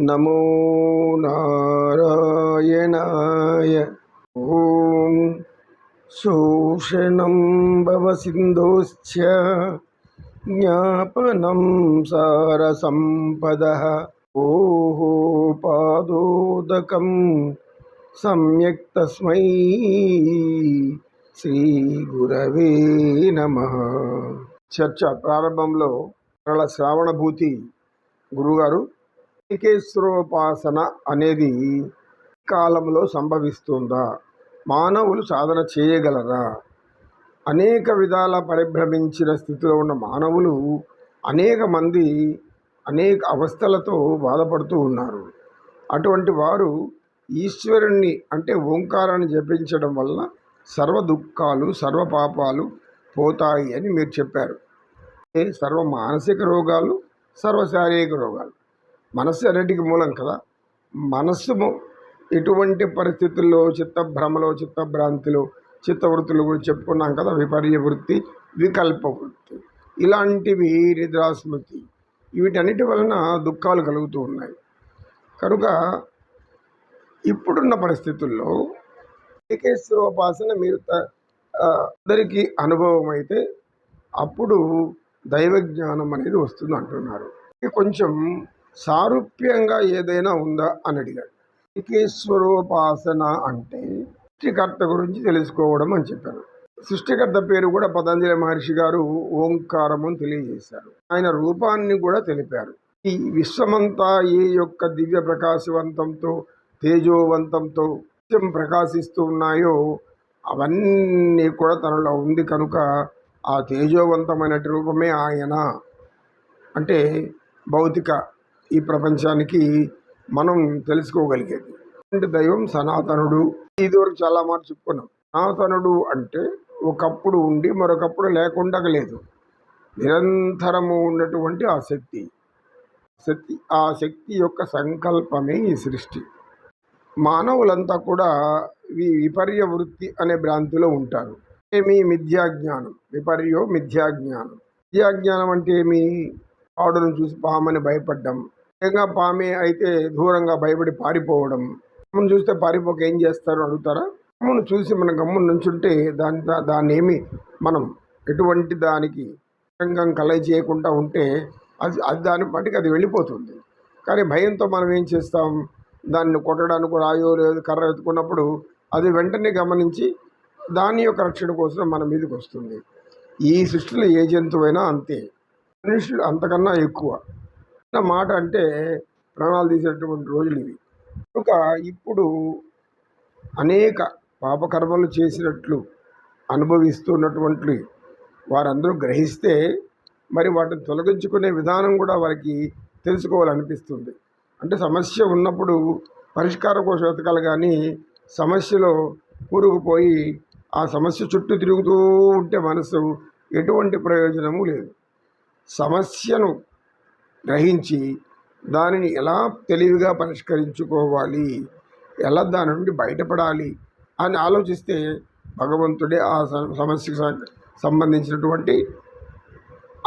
నమో నారాయణాయ. ఓం శోషణం భవసింధోశ్చ జ్ఞాపనం సారసంపద. ఓహో పాదోదకం సమ్యక్ తస్మై. శ్రీగురవే నమ. చర్చ ప్రారంభంలో సరళ శ్రావణభూతి గురుగారు ఏకేశ్వరోపాసన అనేది కాలంలో సంభవిస్తుందా? మానవులు సాధన చేయగలరా? అనేక విధాల పరిభ్రమించిన స్థితిలో ఉన్న మానవులు అనేక మంది అనేక అవస్థలతో బాధపడుతూ ఉన్నారు. అటువంటి వారు ఈశ్వరుణ్ణి అంటే ఓంకారాన్ని జపించడం వలన సర్వ దుఃఖాలు సర్వ పాపాలు పోతాయి అని మీరు చెప్పారు. సర్వ మానసిక రోగాలు సర్వ శారీరక రోగాలు. మనస్సు అన్నిటికి మూలం కదా. మనస్సు ము- ఎటువంటి పరిస్థితుల్లో చిత్తభ్రమలో చిత్తభ్రాంతిలో చిత్తవృత్తులు కూడా చెప్పుకున్నాం కదా విపర్య వృత్తి వికల్ప వృత్తి ఇలాంటివి నిద్రాస్మృతి. వీటన్నిటి వలన దుఃఖాలు కలుగుతూ ఉన్నాయి. కనుక ఇప్పుడున్న పరిస్థితుల్లో ఏకేశ్వరోపాసన మీరు త- అందరికీ అనుభవం అయితే అప్పుడు దైవ జ్ఞానం అనేది వస్తుంది అంటున్నారు. కొంచెం సారూప్యంగా ఏదైనా ఉందా అని అడిగాడు. ఏకేశ్వరోపాసన అంటే సృష్టికర్త గురించి తెలుసుకోవడం అని చెప్పారు. సృష్టికర్త పేరు కూడా పతంజలి మహర్షి గారు ఓంకారం అని తెలియజేశారు. ఆయన రూపాన్ని కూడా తెలిపారు. ఈ విశ్వమంతా ఏ యొక్క దివ్య ప్రకాశవంతంతో తేజోవంతంతో నిత్యం ప్రకాశిస్తూ ఉన్నాయో అవన్నీ కూడా తనలో ఉంది కనుక ఆ తేజోవంతమైన రూపమే ఆయన. అంటే భౌతిక ఈ ప్రపంచానికి మనం తెలుసుకోగలిగేది. అంటే దైవం సనాతనుడు. ఇదివరకు చాలా మాట చెప్పుకున్నాం. సనాతనుడు అంటే ఒకప్పుడు ఉండి మరొకప్పుడు లేకుండా లేదు నిరంతరము ఉన్నటువంటి ఆ శక్తి. శక్తి ఆ శక్తి యొక్క సంకల్పమే ఈ సృష్టి. మానవులంతా కూడా ఈ విపర్య వృత్తి అనే భ్రాంతిలో ఉంటారు. ఏమి మిథ్యాజ్ఞానం. విపర్యో మిథ్యాజ్ఞానం. మిథ్యాజ్ఞానం అంటే ఏమి? ఆడును చూసి పామని భయపడ్డం. నిజంగా పామే అయితే దూరంగా భయపడి పారిపోవడం. పామును చూస్తే పారిపోక ఏం చేస్తారు అడుగుతారా? పామును చూసి మన గమ్మున నుంచుంటే దాని దా- దాన్ని ఏమి మనం ఎటువంటి దానికి రంగం కలయి చేయకుండా ఉంటే అది అది దాని పట్టుకు అది వెళ్ళిపోతుంది. కానీ భయంతో మనం ఏం చేస్తాం? దాన్ని కొట్టడానికి రాయో లేదు కర్ర ఎత్తుకున్నప్పుడు అది వెంటనే గమనించి దాని యొక్క రక్షణ కోసం మన మీదకి వస్తుంది. ఈ సృష్టిలో ఏ జంతువైనా అంతే. మనుషులు అంతకన్నా ఎక్కువ. చిన్న మాట అంటే ప్రాణాలు తీసేటటువంటి రోజులు ఇవి. కనుక ఇప్పుడు అనేక పాపకర్మలు చేసినట్లు అనుభవిస్తున్నటువంటి వారందరూ గ్రహిస్తే మరి వాటిని తొలగించుకునే విధానం కూడా వారికి తెలుసుకోవాలనిపిస్తుంది. అంటే సమస్య ఉన్నప్పుడు పరిష్కార కోసం వెతకాలి కానీ సమస్యలో కూరుకుపోయి ఆ సమస్య చుట్టూ తిరుగుతూ ఉంటే మనసు ఎటువంటి ప్రయోజనము లేదు. సమస్యను గ్రహించి దానిని ఎలా తెలివిగా పరిష్కరించుకోవాలి? ఎలా దాని నుండి బయటపడాలి? అని ఆలోచిస్తే భగవంతుడే ఆ సమస్యకు సం- సంబంధించినటువంటి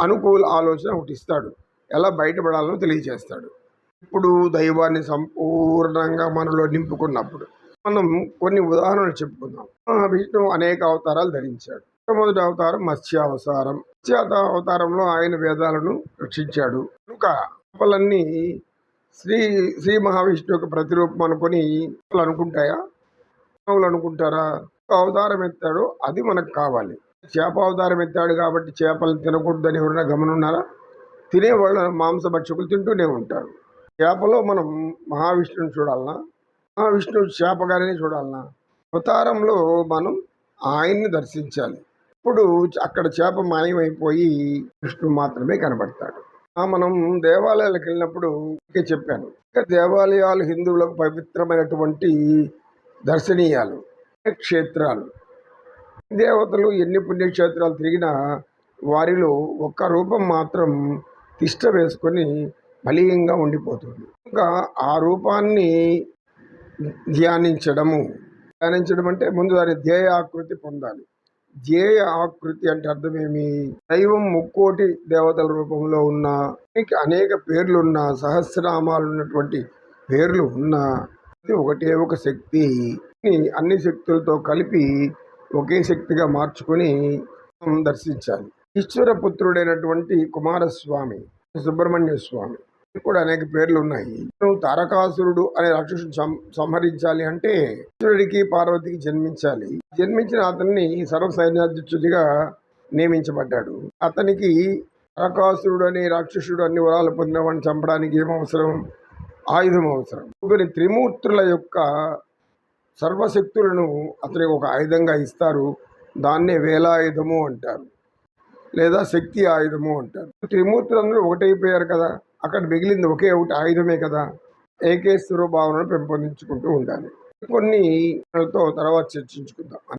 అనుకూల ఆలోచన ఒకటి ఇస్తాడు. ఎలా బయటపడాలో తెలియజేస్తాడు. ఇప్పుడు దైవాన్ని సంపూర్ణంగా మనలో నింపుకున్నప్పుడు మనం కొన్ని ఉదాహరణలు చెప్పుకుందాం. ఆ, విష్ణువు అనేక అవతారాలు ధరించాడు. మొట్టమొదటి అవతారం మత్స్యావతారం. మత్స్య అవతారంలో ఆయన వేదాలను రక్షించాడు. కనుక చేపలన్నీ శ్రీ శ్రీ మహావిష్ణు యొక్క ప్రతిరూపం అనుకొని చేపలు అనుకుంటాయా? మానవులు అనుకుంటారా? ఒక అవతారం ఎత్తాడో అది మనకు కావాలి. చేప అవతారం ఎత్తాడు కాబట్టి చేపలు తినకూడదని ఎవరైనా గమనున్నారా? తినేవాళ్ళు మాంసభక్షకులు తింటూనే ఉంటారు. చేపలో మనం మహావిష్ణువుని చూడాలనా? మహావిష్ణువు చేపగానే చూడాలనా? అవతారంలో మనం ఆయన్ని దర్శించాలి. అప్పుడు అక్కడ చేప మాయమైపోయి కృష్ణుడు మాత్రమే కనబడతాడు. మనం దేవాలయాలకు వెళ్ళినప్పుడు ఇంకే చెప్పాను. దేవాలయాలు హిందువులకు పవిత్రమైనటువంటి దర్శనీయాలు క్షేత్రాలు. దేవతలు ఎన్ని పుణ్యక్షేత్రాలు తిరిగినా వారిలో ఒక్క రూపం మాత్రం తిష్ట వేసుకొని బలీయంగా ఉండిపోతుంది. ఇంకా ఆ రూపాన్ని ధ్యానించడము. ధ్యానించడం అంటే ముందు దాని ధ్యేయ ఆకృతి పొందాలి. ధ్యేయ ఆకృతి అంటే అర్థమేమి? దైవం ముక్కోటి దేవతల రూపంలో ఉన్న అనేక పేర్లున్న సహస్రనామాలు ఉన్నటువంటి పేర్లు ఉన్నా ఇది ఒకటే ఒక శక్తి. అన్ని శక్తులతో కలిపి ఒకే శక్తిగా మార్చుకొని దర్శించాలి. ఈశ్వర పుత్రుడైనటువంటి కుమారస్వామి సుబ్రహ్మణ్య స్వామి. కూడా అనేక పేర్లు ఉన్నాయి. నువ్వు తారకాసురుడు అనే రాక్షసుడు సం సంహరించాలి అంటే సూర్యుడికి పార్వతికి జన్మించాలి. జన్మించిన అతన్ని సర్వ సైన్యాధ్యక్షుడిగా నియమించబడ్డాడు. అతనికి తారకాసురుడు అనే రాక్షసుడు అన్ని వరాలు పొందినవాడిని చంపడానికి ఏమవసరం అవసరం? ఆయుధం అవసరం. కొన్ని త్రిమూర్తుల యొక్క సర్వశక్తులను అతనికి ఒక ఆయుధంగా ఇస్తారు. దాన్నే వేలాయుధము అంటారు. లేదా శక్తి ఆయుధము అంటారు. త్రిమూర్తులందరూ ఒకటైపోయారు కదా. అక్కడ మిగిలింది ఒకే ఒకటి ఆయుధమే కదా. ఏకేశ్వర భావనను పెంపొందించుకుంటూ ఉండాలి. కొన్ని తర్వాత చర్చించుకుందాం.